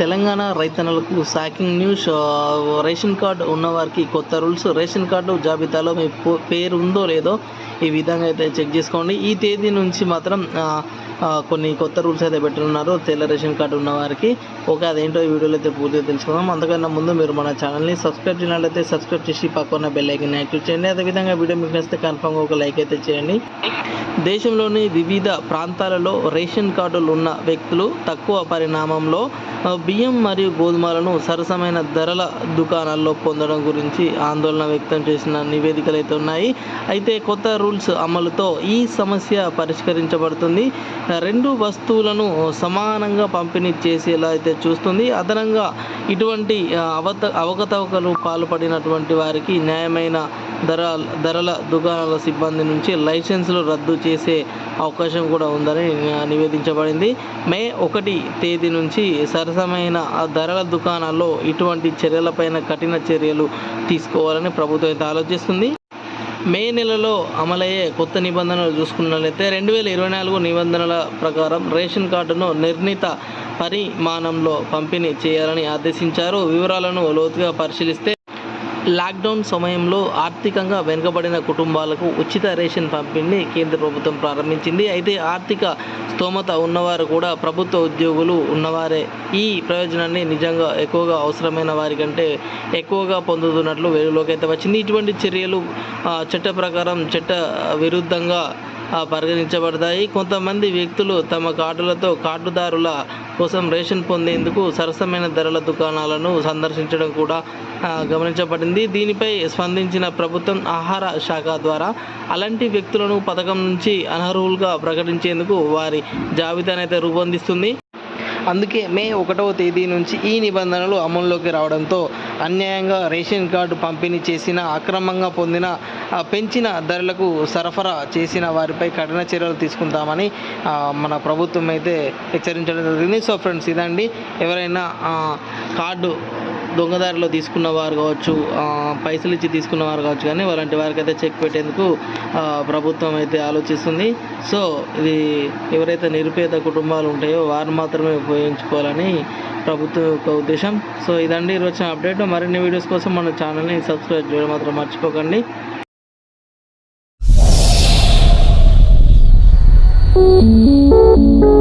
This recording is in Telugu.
తెలంగాణ రైతన్నలకు సాకింగ్ న్యూస్ రేషన్ కార్డు ఉన్నవారికి కొత్త రూల్స్ రేషన్ కార్డు జాబితాలో మీ పేరు ఉందో లేదో ఈ విధంగా అయితే చెక్ చేసుకోండి. ఈ తేదీ నుంచి మాత్రం కొన్ని కొత్త రూల్స్ అయితే పెట్టున్నారు. తెల్ల రేషన్ కార్డు ఉన్నవారికి ఒక ఓకే అదేంటో ఈ వీడియోలో అయితే పూర్తిగా తెలుసుకుందాం. అంతకన్నా ముందు మీరు మన ఛానల్ని సబ్స్క్రైబ్ చేయాలంటే సబ్స్క్రైబ్ చేసి పక్కన బెల్ ఐకన్ యాక్టివ్ చేయండి. అదేవిధంగా వీడియో మీకు నచ్చితే కన్ఫామ్గా ఒక లైక్ అయితే చేయండి. దేశంలోని వివిధ ప్రాంతాలలో రేషన్ కార్డులు ఉన్న వ్యక్తులు తక్కువ పరిణామంలో బియ్యం మరియు గోధుమలను సరసమైన ధరల దుకాణాల్లో పొందడం గురించి ఆందోళన వ్యక్తం చేసిన నివేదికలు అయితే ఉన్నాయి. అయితే కొత్త రూల్స్ అమలుతో ఈ సమస్య పరిష్కరించబడుతుంది. రెండు వస్తువులను సమానంగా పంపిణీ చేసేలా అయితే చూస్తుంది. అదనంగా ఇటువంటి అవత అవకతవకలు పాల్పడినటువంటి వారికి న్యాయమైన ధర ధరల దుకాణాల సిబ్బంది నుంచి లైసెన్సులు రద్దు చేసే అవకాశం కూడా ఉందని నివేదించబడింది. మే ఒకటి తేదీ నుంచి సరసమైన ఆ ధరల దుకాణాల్లో ఇటువంటి చర్యలపైన కఠిన చర్యలు తీసుకోవాలని ప్రభుత్వం అయితే ఆలోచిస్తుంది. మే నెలలో అమలయ్యే కొత్త నిబంధనలు చూసుకున్నట్లయితే రెండు వేల ఇరవై నాలుగు నిబంధనల ప్రకారం రేషన్ కార్డును నిర్ణీత పరిమాణంలో పంపిణీ చేయాలని ఆదేశించారు. వివరాలను లోతుగా పరిశీలిస్తే లాక్డౌన్ సమయంలో ఆర్థికంగా వెనుకబడిన కుటుంబాలకు ఉచిత రేషన్ పంపిణీని కేంద్ర ప్రభుత్వం ప్రారంభించింది. అయితే ఆర్థిక స్తోమత ఉన్నవారు కూడా ప్రభుత్వ ఉద్యోగులు ఉన్నవారే ఈ ప్రయోజనాన్ని నిజంగా ఎక్కువగా అవసరమైన వారి కంటే ఎక్కువగా పొందుతున్నట్లు వెలుగులోకి అయితే వచ్చింది. ఇటువంటి చర్యలు చట్ట ప్రకారం చట్ట విరుద్ధంగా పరిగణించబడతాయి. కొంతమంది వ్యక్తులు తమ కార్డులతో కార్డుదారుల కోసం రేషన్ పొందేందుకు సరసమైన ధరల దుకాణాలను సందర్శించడం కూడా గమనించబడింది. దీనిపై స్పందించిన ప్రభుత్వం ఆహార శాఖ ద్వారా అలాంటి వ్యక్తులను పథకం నుంచి అనర్హులుగా ప్రకటించేందుకు వారి జాబితానైతే రూపొందిస్తుంది. అందుకే మే ఒకటవ తేదీ నుంచి ఈ నిబంధనలు అమల్లోకి రావడంతో అన్యాయంగా రేషన్ కార్డు పంపిణీ చేసిన అక్రమంగా పొందిన పెంచిన ధరలకు సరఫరా చేసిన వారిపై కఠిన చర్యలు తీసుకుంటామని మన ప్రభుత్వం అయితే హెచ్చరించడం జరిగింది. సో ఫ్రెండ్స్ ఇదండి. ఎవరైనా కార్డు దొంగదారిలో తీసుకున్న వారు కావచ్చు పైసలు ఇచ్చి తీసుకున్న వారు కావచ్చు కానీ అలాంటి వారికి అయితే చెక్ పెట్టేందుకు ప్రభుత్వం అయితే ఆలోచిస్తుంది. సో ఇది ఎవరైతే నిరుపేద కుటుంబాలు ఉంటాయో వారు మాత్రమే ఉపయోగించుకోవాలని ప్రభుత్వం యొక్క ఉద్దేశం. సో ఇదండి ఈరోజు వచ్చిన అప్డేట్. మరిన్ని వీడియోస్ కోసం మన ఛానల్ని సబ్స్క్రైబ్ చేయడం మాత్రం మర్చిపోకండి. Thank you.